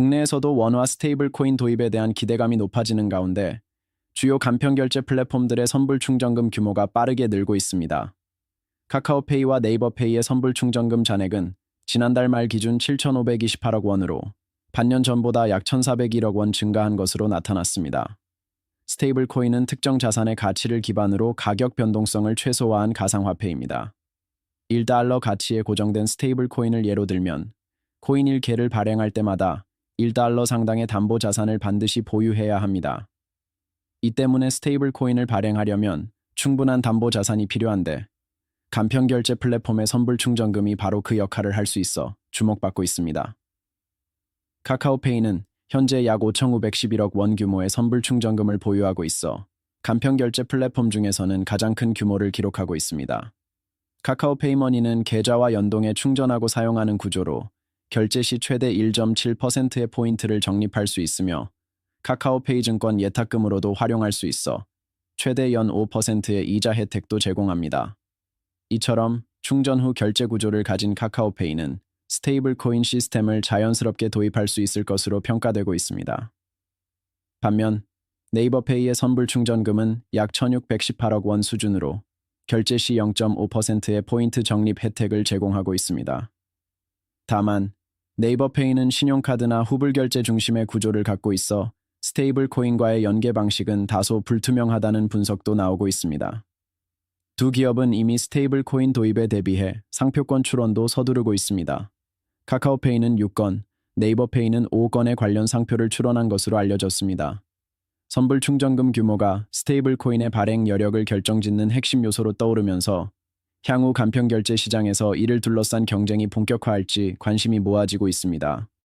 국내에서도 원화 스테이블 코인 도입에 대한 기대감이 높아지는 가운데 주요 간편 결제 플랫폼들의 선불 충전금 규모가 빠르게 늘고 있습니다. 카카오페이와 네이버페이의 선불 충전금 잔액은 지난달 말 기준 7,528억 원으로 반년 전보다 약 1,401억 원 증가한 것으로 나타났습니다. 스테이블 코인은 특정 자산의 가치를 기반으로 가격 변동성을 최소화한 가상화폐입니다. 1달러 가치에 고정된 스테이블 코인을 예로 들면 코인 1개를 발행할 때마다 1달러 상당의 담보 자산을 반드시 보유해야 합니다. 이 때문에 스테이블 코인을 발행하려면 충분한 담보 자산이 필요한데 간편 결제 플랫폼의 선불 충전금이 바로 그 역할을 할 수 있어 주목받고 있습니다. 카카오페이는 현재 약 5,511억 원 규모의 선불 충전금을 보유하고 있어 간편 결제 플랫폼 중에서는 가장 큰 규모를 기록하고 있습니다. 카카오페이머니는 계좌와 연동해 충전하고 사용하는 구조로 결제 시 최대 1.7%의 포인트를 적립할 수 있으며 카카오페이 증권 예탁금으로도 활용할 수 있어 최대 연 5%의 이자 혜택도 제공합니다. 이처럼 충전 후 결제 구조를 가진 카카오페이는 스테이블 코인 시스템을 자연스럽게 도입할 수 있을 것으로 평가되고 있습니다. 반면 네이버페이의 선불 충전금은 약 1,618억 원 수준으로 결제 시 0.5%의 포인트 적립 혜택을 제공하고 있습니다. 다만 네이버페이는 신용카드나 후불 결제 중심의 구조를 갖고 있어 스테이블 코인과의 연계 방식은 다소 불투명하다는 분석도 나오고 있습니다. 두 기업은 이미 스테이블 코인 도입에 대비해 상표권 출원도 서두르고 있습니다. 카카오페이는 6건, 네이버페이는 5건의 관련 상표를 출원한 것으로 알려졌습니다. 선불 충전금 규모가 스테이블 코인의 발행 여력을 결정짓는 핵심 요소로 떠오르면서 향후 간편 결제 시장에서 이를 둘러싼 경쟁이 본격화할지 관심이 모아지고 있습니다.